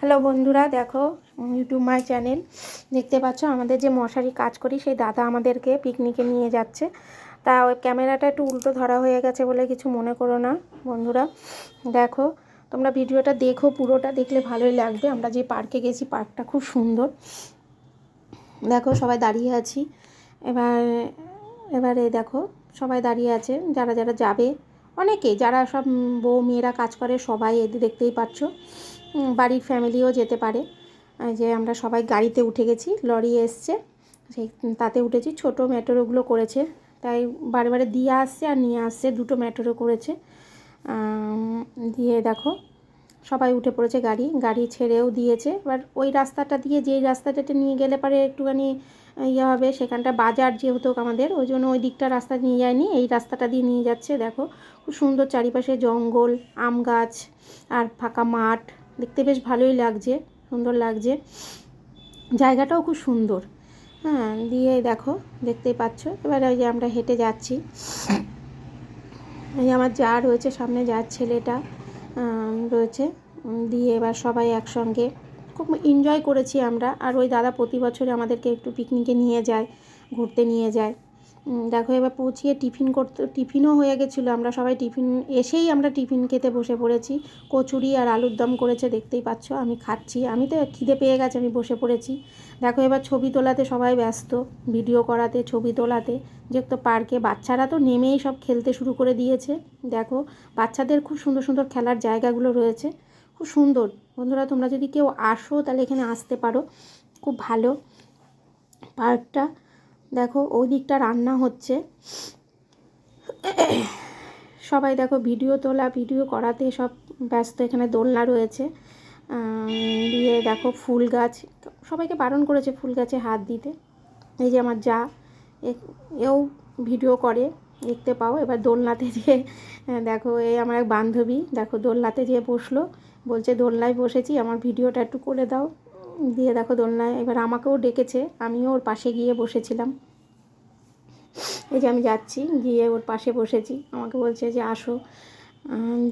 Hello বন্ধুরা, দেখো YouTube my channel দেখতে পাচ্ছ, আমাদের যে মশারি কাজ করি, সেই দাদা আমাদেরকে পিকনিকে নিয়ে যাচ্ছে। তা ওই ক্যামেরাটা একটু উল্টো ধরা হয়ে গেছে বলে কিছু মনে করো না, বন্ধুরা। দেখো, তোমরা ভিডিওটা দেখো, পুরোটা দেখলে ভালোই লাগবে। আমরা যে পার্কে গেছি পার্কটা খুব সুন্দর। দেখো, সবাই দাঁড়িয়ে আছি। এবার, এবারে দেখো, সবাই দাঁড়িয়ে আছে। যারা যারা যাবে, অনেকে, যারা সব বউ মেয়েরা কাজ করে, সবাই দেখতেই পাচ্ছ। বাড়ির ফ্যামিলিও যেতে পারে। যে আমরা সবাই গাড়িতে উঠে গেছি, লরি এসছে। সেই তাতে উঠেছি, ছোটো ম্যাটোরোগুলো করেছে। তাই বারে বারে দিয়ে আসছে আর নিয়ে আসছে, দুটো ম্যাটোরো করেছে। দিয়ে দেখো, সবাই উঠে পড়েছে গাড়ি গাড়ি ছেড়েও দিয়েছে। এবার ওই রাস্তাটা দিয়ে যেই রাস্তাটাতে নিয়ে গেলে পারে একটুখানি ইয়ে হবে, সেখানটা বাজার যেহেতু আমাদের, ওই জন্য ওই দিকটা রাস্তা নিয়ে যায়নি, এই রাস্তাটা দিয়ে নিয়ে যাচ্ছে। দেখো, খুব সুন্দর চারিপাশে জঙ্গল, আম গাছ, আর ফাঁকা মাঠ দেখতে বেশ ভালোই লাগছে, সুন্দর লাগছে। জায়গাটাও খুব সুন্দর। হ্যাঁ দিয়ে দেখো, দেখতেই পাচ্ছ। এবার ওই যে আমরা হেঁটে যাচ্ছি। এই আমার যা রয়েছে, সামনে যার ছেলেটা রয়েছে দিয়ে এবার সবাই একসঙ্গে খুব এনজয় করেছি আমরা। আর ওই দাদা প্রতি বছরে আমাদেরকে একটু পিকনিকে নিয়ে যায়, ঘুরতে নিয়ে যায়। দেখো এবার পৌঁছিয়ে টিফিন করতে, টিফিনও হয়ে গেছিল। আমরা সবাই টিফিন, এসেই আমরা টিফিন খেতে বসে পড়েছি। কচুরি আর আলুর দম করেছে, দেখতেই পাচ্ছ, আমি খাচ্ছি। আমি তো খিদে পেয়ে গেছে, আমি বসে পড়েছি। দেখো এবার ছবি তোলাতে সবাই ব্যস্ত, ভিডিও করাতে, ছবি তোলাতে। যেহেতু পার্কে বাচ্চারা তো নেমেই সব খেলতে শুরু করে দিয়েছে। দেখো, বাচ্চাদের খুব সুন্দর সুন্দর খেলার জায়গাগুলো রয়েছে। খুব সুন্দর। বন্ধুরা, তোমরা যদি কেউ আসো, তাহলে এখানে আসতে পারো। খুব ভালো পার্কটা। দেখো ওই দিকটা রান্না হচ্ছে। সবাই দেখো, ভিডিও তোলা, ভিডিও করাতে সব ব্যস্ত, এখানে দোলনা রয়েছে। দিয়ে দেখো, ফুল গাছ। সবাইকে বারণ করেছে ফুল গাছে হাত দিতে। এই যে আমার যা এও ভিডিও করে, দেখতে পাও। এবার দোলনাতে যেয়ে দেখো এই আমার এক বান্ধবী, দেখো, দোলনাতে যেয়ে বসল, বলছে, দোলনায় বসেছি, আমার ভিডিওটা একটু করে দাও। দিয়ে দেখো দোলনায়, এবার আমাকেও ডেকেছে, আমিও ওর পাশে গিয়ে বসেছিলাম। এই যে আমি যাচ্ছি, গিয়ে ওর পাশে বসেছি। আমাকে বলছে যে আসো।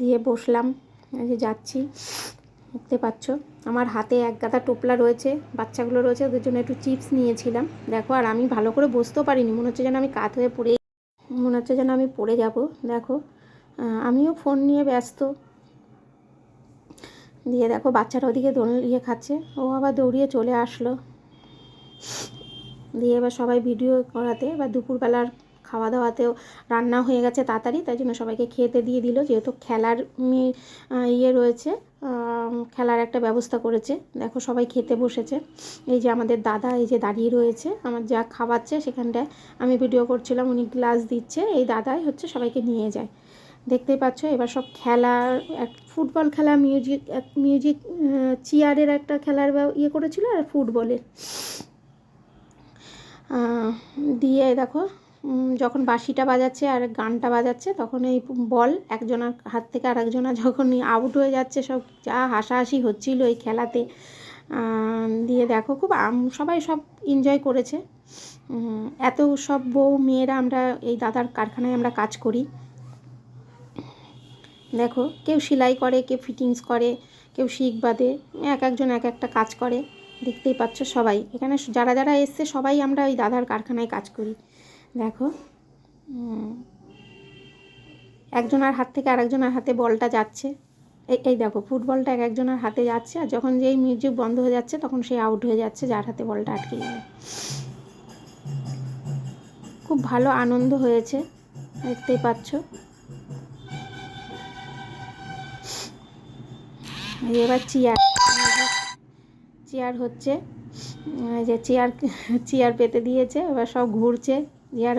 দিয়ে বসলাম, এই যে যাচ্ছি। দেখতে পাচ্ছ, আমার হাতে এক গাদা টোপলা রয়েছে, বাচ্চাগুলো রয়েছে, ওদের জন্য একটু চিপস নিয়েছিলাম। দেখো, আর আমি ভালো করে বসতেও পারিনি, মনে হচ্ছে যেন আমি কাত হয়ে পড়ে মনে হচ্ছে যেন আমি পড়ে যাব। দেখো আমিও ফোন নিয়ে ব্যস্ত। দিয়ে দেখো বাচ্চাটা ওদিকে দোল ইয়ে খাচ্ছে। ও আবার দৌড়িয়ে চলে আসলো। দিয়ে এবার সবাই ভিডিও করাতে, এবার দুপুরবেলার খাওয়া দাওয়াতেও রান্না হয়ে গেছে তাড়াতাড়ি, তাই জন্য সবাইকে খেতে দিয়ে দিল, যেহেতু খেলার ইয়ে রয়েছে খেলার একটা ব্যবস্থা করেছে। দেখো সবাই খেতে বসেছে। এই যে আমাদের দাদা এই যে দাঁড়িয়ে রয়েছে, আমার যা খাওয়াচ্ছে সেখানটায় আমি ভিডিও করছিলাম, উনি গ্লাস দিচ্ছে, এই দাদাই হচ্ছে সবাইকে নিয়ে যায়। দেখতেই পাচ্ছ, এবার সব খেলার এক, ফুটবল খেলা মিউজিক, এক মিউজিক চেয়ারের একটা খেলার ব্যব- ইয়ে করেছিল আর ফুটবলের দিয়ে দেখো যখন বাঁশিটা বাজাচ্ছে আর গানটা বাজাচ্ছে, তখন এই বল একজনের হাত থেকে আর একজনা যখন আউট হয়ে যাচ্ছে, সব যা হাসাহাসি হচ্ছিল এই খেলাতে। দিয়ে দেখো, খুব সবাই সব এনজয় করেছে। এত সব বউ মেয়েরা আমরা এই দাদার কারখানায় আমরা কাজ করি। দেখো, কেউ সেলাই করে, কেউ ফিটিংস করে, কেউ শিখ বাঁধে এক একজন এক একটা কাজ করে। দেখতেই পাচ্ছ সবাই। এখানে যারা যারা এসছে, সবাই আমরা ওই দাদার কারখানায় কাজ করি। দেখো একজনের হাত থেকে আরেকজনের হাতে বলটা যাচ্ছে। এই এই দেখো, ফুটবলটা এক একজনের হাতে যাচ্ছে, আর যখন যেই মিউজিক বন্ধ হয়ে যাচ্ছে, তখন সে আউট হয়ে যাচ্ছে, যার হাতে বলটা আটকে গেলে। খুব ভালো আনন্দ হয়েছে। দেখতেই পাচ্ছ। এবার চেয়ার চেয়ার হচ্ছে যে চেয়ার চেয়ার পেতে দিয়েছে এবার সব ঘুরছে চেয়ার